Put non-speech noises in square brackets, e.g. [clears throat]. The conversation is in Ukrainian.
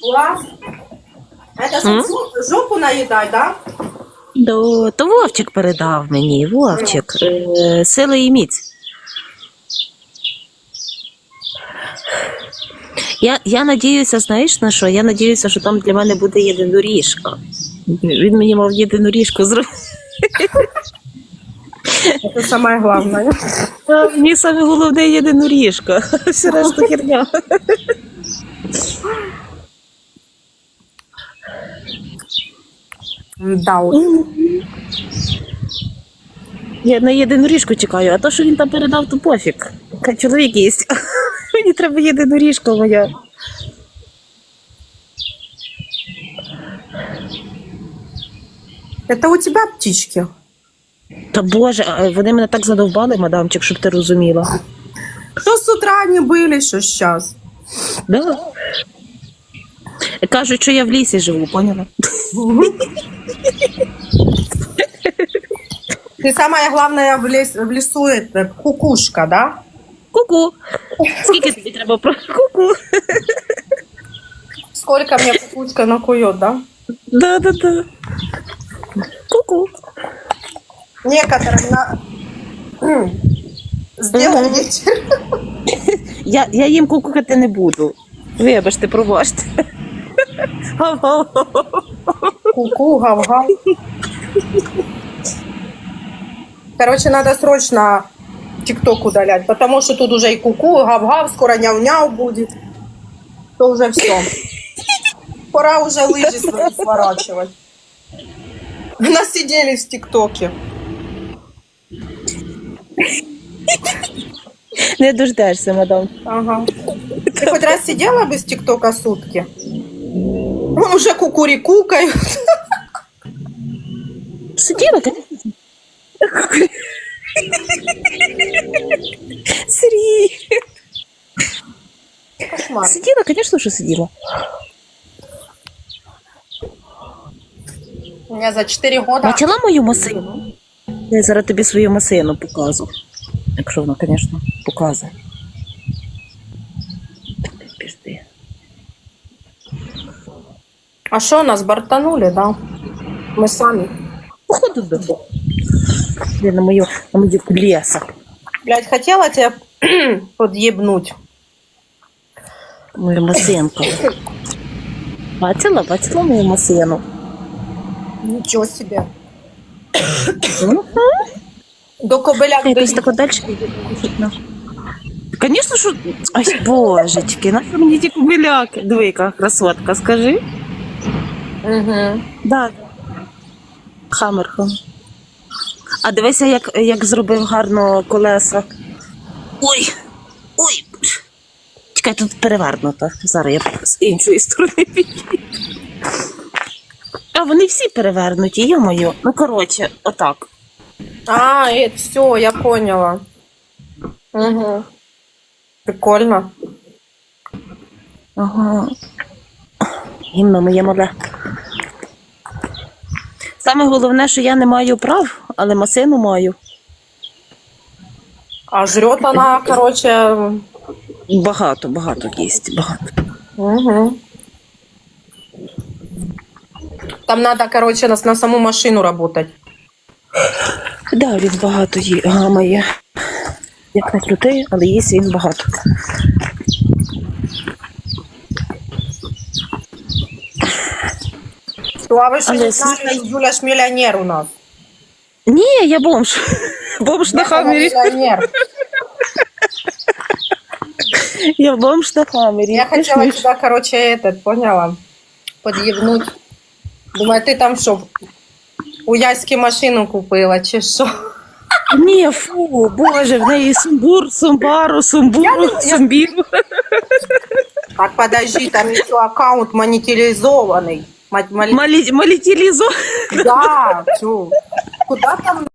Класс. Это М? жопу- жопу наедай, да? До, то Вовчик передав мені, Вовчик. Е, сила і міць. Я, я надіюся, знаєш на що? Я надіюся, що там для мене буде єдиноріжка. Він мені мав єдиноріжку зробити. Это самое главное. А Мені саме головне єдиноріжка. Все решта херня. Да, уж. Я на єдиноріжку чекаю, а то, що він там передав, то пофіг. Хай чоловік їсть. [laughs] Мені треба єдиноріжка моя. Это у тебя птички? Та боже, а вони мене так задовбали, мадамчик, щоб ти розуміла. Что с утра не были, что сейчас? Да. Кажуть, що я в лісі живу, поняла? Ты самое главное в, лес, в лесу это кукушка, да? Ку-ку. Скільки тобі треба про ку-ку? Сколько мне кукушка накует, да? Да, да, да. Ку-ку. Некоторым на... [clears throat] Сделай вечер. [laughs] Я, я їм кукукати не буду. Вибачте, пробачте. Ку-ку, гав-гав. Короче, надо срочно ТикТок удалять, потому что тут уже и куку, и гав-гав, скоро няу-няу будет. То уже все. Пора уже [laughs] лыжи свои сворачивать. Насиделись в ТикТоке. Не дождешся, мадам. Ага. Ты хоть раз сидела без ТикТока сутки? Он уже кукурикукают. Сиділа, конечно. Сергій. Кошмар. Сиділа, звісно, що сиділа. У меня за 4 года... Бачила мою масину? Я зараз тобі свою масину покажу. Якщо вона, звісно, показує. Пішти. А что, нас бортанули, да? Мы сами. Походу додому. Я на мою, на мою леса. Блять, хотела тебя [clears throat] подъебнуть. Мою масинку. Бачила, бачила мою масину. Ничего себе. До кобыляк якось тако далі. Звісно, що. Ай, божечки, нащо мені ті кубиляки? Диви, яка красотка, скажи. Угу. Да. Хамерхом. А дивися, як, як зробив гарно колеса. Ой! Ой! Чекай, тут перевернуто. Зараз я з іншої сторони підійду. А вони всі перевернуті, йо-моє. Ну, коротше, отак. А, это все, я поняла. Угу. Прикольно. Ага. Гімно моє мале. Саме головне, що я не маю прав, але масину маю. А жрет она, короче. Багато, багато їсть, багато. Угу. Там надо, короче, на, на саму машину работать. Да, він багато ї... гамає. Як не крути, але їсть він багато. Ну, а вы что Але не знали, слушай- Юля ж миллионер у нас. Ні, я бомж. [laughs] Бомж на Я хамері. миллионер. Я бомж на хамері. Я Ти хотела ж тебя, короче, этот, поняла, подъебнуть. Думаю, ты там что, у Яськи машину купила, чи що? Ні, фу, боже, в неї сумбур, сумбару, сумбуру, сумбіру. Так, подожди, там еще аккаунт монетизованный. Мать, моли- Малі, малітілізо. Да, чё? Куда там